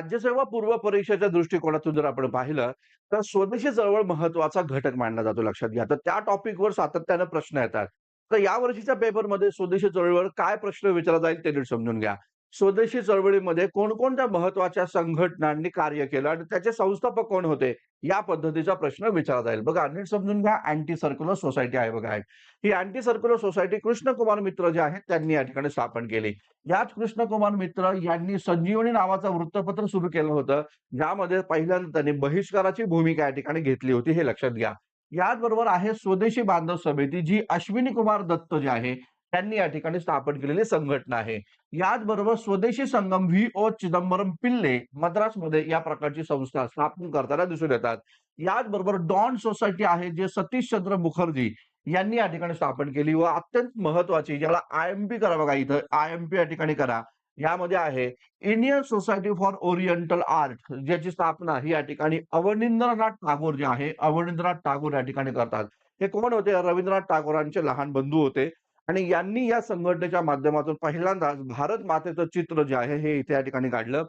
राज्यसेवा पूर्व परीक्षेच्या दृष्टिकोनातून जर आपण पाहिलं तर स्वदेशी चळवळ महत्त्वाचा घटक मानला जातो लक्षात घ्या. तर त्या टॉपिकवर सातत्यानं प्रश्न येतात. तर या वर्षीच्या पेपरमध्ये स्वदेशी चळवळ काय प्रश्न विचारला जाईल ते नीट समजून घ्या. स्वदेशी चळवळीमध्ये कोणकोणत्या महत्त्वाच्या संघटनांनी कार्य केलं आणि त्याचे संस्थापक कोण होते? या पद्धतीचा प्रश्न विचारला जाईल बघा नीट समजून घ्या. अँटी सर्क्युलर सोसायटी आहे बघा ही अँटी सर्क्युलर सोसायटी कृष्णकुमार मित्र जे आहेत त्यांनी या ठिकाणी स्थापन केली. याच कृष्णकुमार मित्र यांनी संजीवनी नावाचं वृत्तपत्र सुरू केलं होतं. ज्यामध्ये पहिल्यांदा त्यांनी बहिष्काराची भूमिका या ठिकाणी घेतली होती हे लक्षात घ्या. याचबरोबर आहे स्वदेशी बांधव समिती जी अश्विनी कुमार दत्त जे आहे त्यांनी या ठिकाणी स्थापन केलेली संघटना आहे. याचबरोबर स्वदेशी संगम व्ही. ओ. चिदंबरम पिल्ले मद्रासमध्ये या प्रकारची संस्था स्थापन करताना दिसून येतात. याचबरोबर डॉन सोसायटी आहे जे सतीश चंद्र मुखर्जी यांनी या ठिकाणी स्थापन केली व अत्यंत महत्वाची ज्याला आय एम पी करा बघा इथं आय एम पी या ठिकाणी करा. यामध्ये आहे Indian society for oriental art ज्याची स्थापना ही या ठिकाणी अवनिंद्रनाथ टागोर जे आहे. अवनिंद्रनाथ टागोर या ठिकाणी करतात. हे कोण होते? रवींद्रनाथ टागोरांचे लहान बंधू होते. आणि यांनी या संघटनेच्या माध्यमातून पहिल्यांदाच भारत मातेचं चित्र जे आहे हे इथे या ठिकाणी काढलं.